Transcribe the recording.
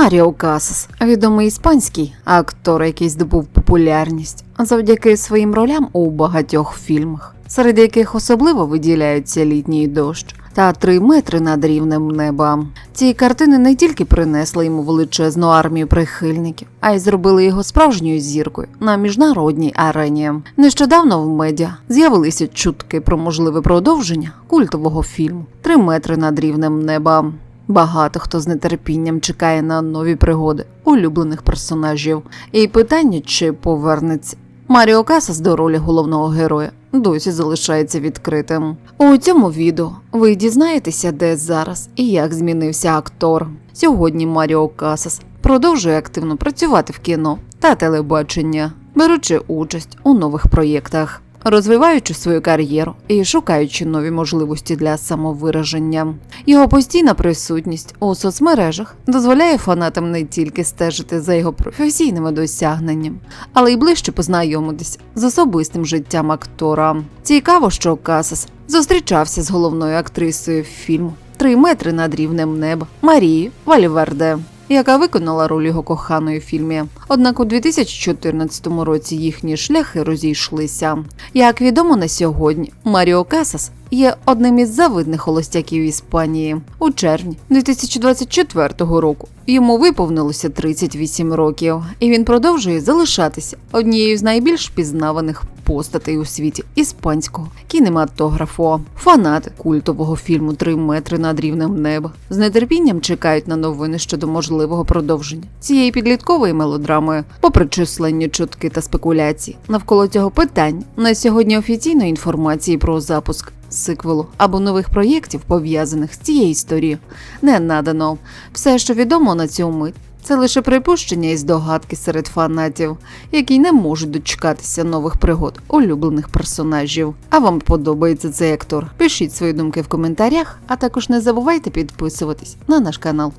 Маріо Касас, відомий іспанський актор, який здобув популярність завдяки своїм ролям у багатьох фільмах, серед яких особливо виділяються літній дощ та три метри над рівнем неба. Ці картини не тільки принесли йому величезну армію прихильників, а й зробили його справжньою зіркою на міжнародній арені. Нещодавно в медіа з'явилися чутки про можливе продовження культового фільму Три метри над рівнем неба. Багато хто з нетерпінням чекає на нові пригоди улюблених персонажів. І питання, чи повернеться Маріо Касас до ролі головного героя, досі залишається відкритим. У цьому відео ви дізнаєтеся, де зараз і як змінився актор. Сьогодні Маріо Касас продовжує активно працювати в кіно та телебачення, беручи участь у нових проєктах. Розвиваючи свою кар'єру і шукаючи нові можливості для самовираження, його постійна присутність у соцмережах дозволяє фанатам не тільки стежити за його професійними досягненнями, але й ближче познайомитися з особистим життям актора. Цікаво, що Касас зустрічався з головною актрисою фільму Три метри над рівнем неба Марії Вальверде. Яка виконала роль його коханої в фільмі. Однак у 2014 році їхні шляхи розійшлися. Як відомо на сьогодні, Маріо Касас є одним із завидних холостяків Іспанії. У червні 2024 року йому виповнилося 38 років, і він продовжує залишатися однією з найбільш пізнаваних постатей у світі іспанського кінематографу. Фанати культового фільму Три метри над рівнем неба з нетерпінням чекають на новини щодо можливого продовження цієї підліткової мелодрами, попри численні чутки та спекуляції. Навколо цього питання на сьогодні офіційної інформації про запуск сиквелу або нових проєктів, пов'язаних з цією історією, не надано. Все, що відомо на цю мить. Це лише припущення і здогадки серед фанатів, які не можуть дочекатися нових пригод улюблених персонажів. А вам подобається цей актор? Пишіть свої думки в коментарях, а також не забувайте підписуватись на наш канал.